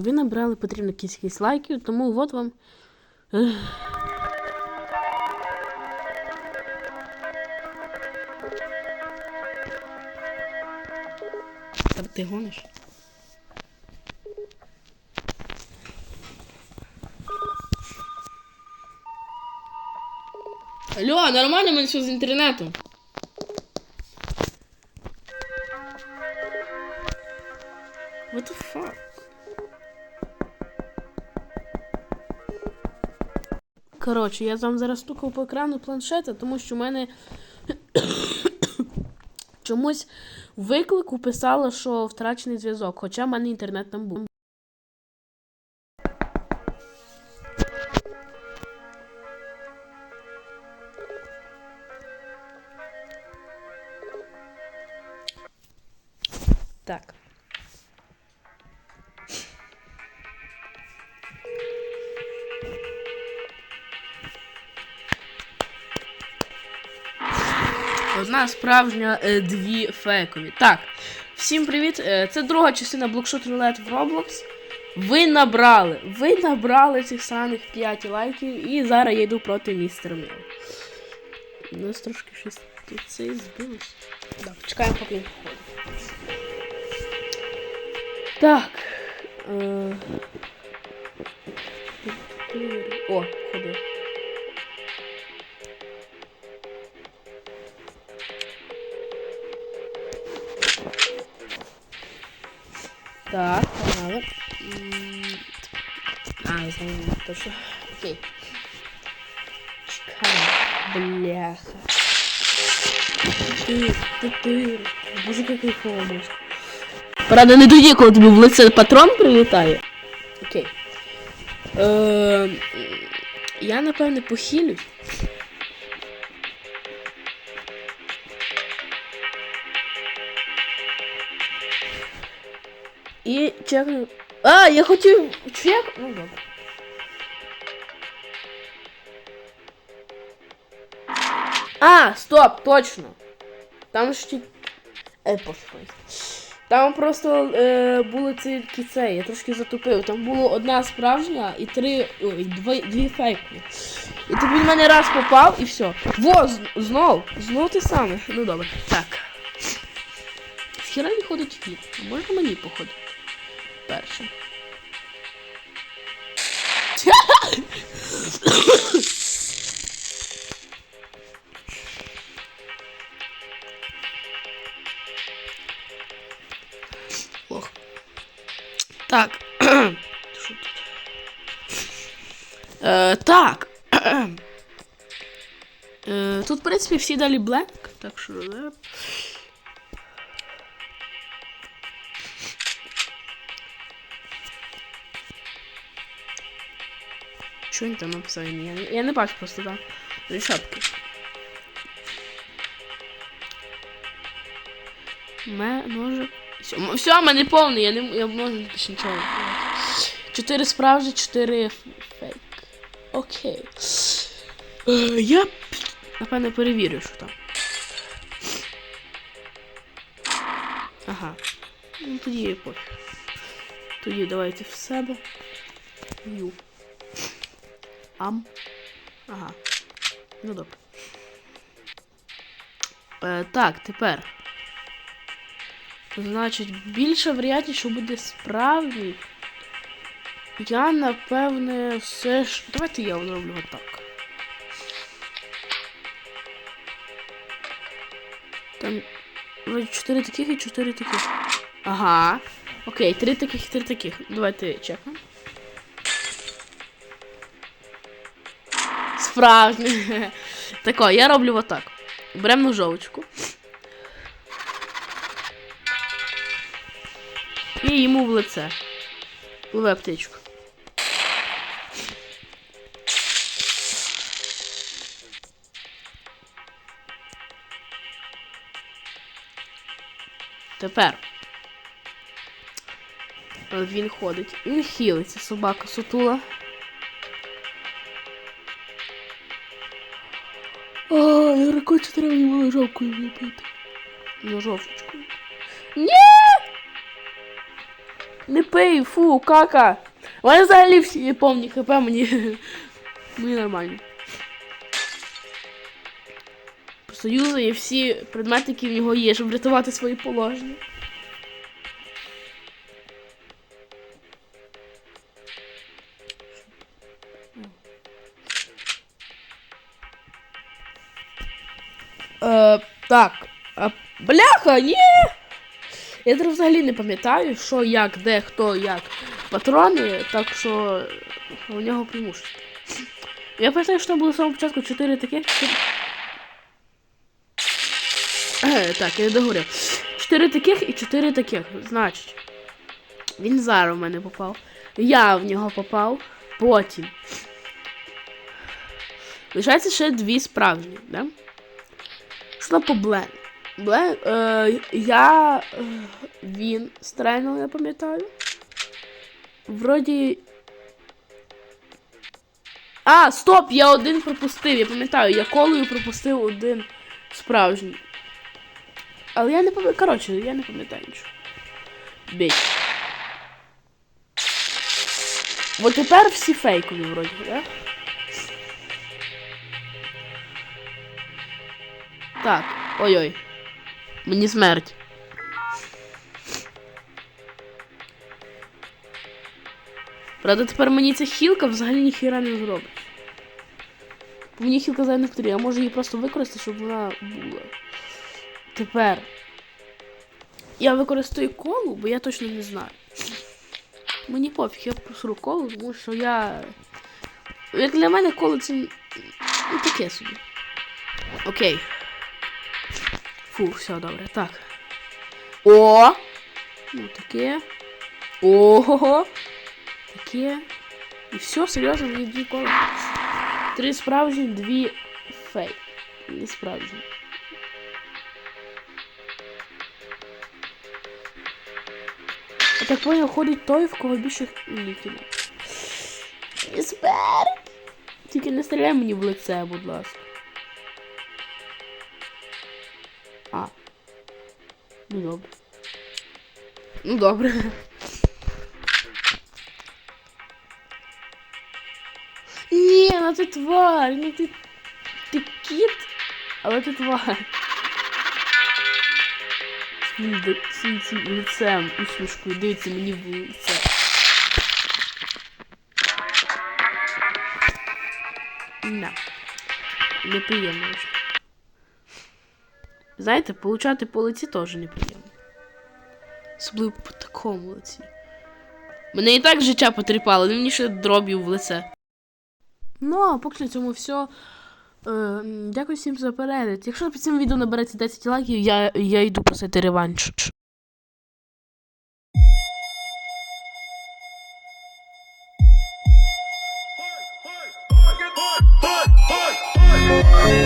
Ви набрали потрібну кількість лайків, тому от вам. Та ти гониш? Алло, нормально в мене все з інтернетом. Коротше, я там зараз стукав по екрану планшета, тому що в мене чомусь виклику писало, що втрачений зв'язок, хоча в мене інтернет там був. Одна справжня, е, дві фейкові. Так, всім привіт. Е, це друга частина Blockshot Roulette в Roblox. Ви набрали, ви набрали цих самих 5 лайків, і зараз я йду проти містера Міл. У нас трошки щось тут це збилось. Так, чекаємо, поки він походить. Так. Е... О, ходив. Так, погнали. А, знаю, точно. Окей. Чекаємо. Бляха. Ти, ти. Боже, як кайфово може. Правда, не тоді, коли тобі в лице патрон прилітає. Окей. Е, я, напевне, похилюсь. І чекну. А, я хотів чек. Ну добре. А, стоп, точно. Там ж ті. Е, пофіг. Там просто е, були ці кіце, я трошки затупив. Там було одна справжня і три. Ой, дві, дві фейки. І тобі в мене раз попав і все. Во, знов! Знов те саме. Ну добре. Так. Хіра не ходить. А можна мені походити? Перше. Ох. Так. Е, так. Е, тут, в принципі, всі далі бленк, так що. Що він там написав? Я, не- я не бачу просто там. Решетки. Ме, ножик. Все, в мене повний, я не я можу більше нічого. Чотири справжні, чотири фейк. Окей. Е, я, напевне, перевірю, що там. Ага. Ну, тоді пофіг. Тоді давайте в себе. Ю. Ам. Ага. Ну добре. Е, так, тепер. Значить, більша вероятність, що буде справді. Я, напевне, все ж. Давайте я зроблю отак. Там 4 таких і 4 таких. Ага. Окей, 3 таких і 3 таких. Давайте чекаємо. Справжнє. Тако, я роблю отак. Беремо ножовочку. І йому в лице. В аптечку. Тепер. Він ходить. Він хілиться, собака сутула. А, я ракочу треба йому ножовкою вліпити. Ножовочкою. Ні! Не пий, фу, кака. Мене взагалі всі повні хп, мені. Мені нормально. Просто юзає всі предмети, які в нього є, щоб врятувати свої положення. Е, так. Бляха, ні! Я взагалі не пам'ятаю, що, як, де, хто, як. Патрони, так що у нього преимущество. Я пам'ятаю, що там було з самого початку 4 таких. 4... Е, так, я не договорив. 4 таких і 4 таких. Значить. Він зараз в мене попав. Я в нього попав. Потім. Лишається ще дві справжні, да? По Блен? Блен. Е, я. Е, він стрельнув, я пам'ятаю. Вроді. А, стоп! Я один пропустив, я пам'ятаю, я колою пропустив один справжній. Але я не пам'ятаю. Коротше, я не пам'ятаю нічого. Бій. От тепер всі фейкові вроді, да? Так, ой-ой. Мені смерть. Правда, тепер мені ця хілка взагалі ніхіра не зробить. Мені хілка не потрібна, я можу її просто використати, щоб вона була. Тепер. Я використаю колу, бо я точно не знаю. Мені пофіг, я просру колу, тому що я. Як для мене коло це ну, таке собі. Окей. Фу, все добре. Так. О! Ну таке. Ого! Таке. І все, серйозно, мені дві кола. Три справжні, дві фейк. Не справжні. Я так понял, ходить той, в кого більше ліків. Смерть! Тільки не стріляй мені в лице, будь ласка. Ну добре. Ну добре. Ні, ну ти тварь, ну ти. Ти кіт, але ти тварь. Цим, цим, лицем, усмішкою, дивиться мені в лице. Да. Неприємно. Знаєте, получати по лиці теж неприємно. Особливо по такому лиці. Мене і так життя потріпало, але мені ще дробів в лице. Ну, а поки на цьому все. Е, дякую всім за перегляд. Якщо під цим відео набереться 10 лайків, я, я йду просити реванш. Так, Oh,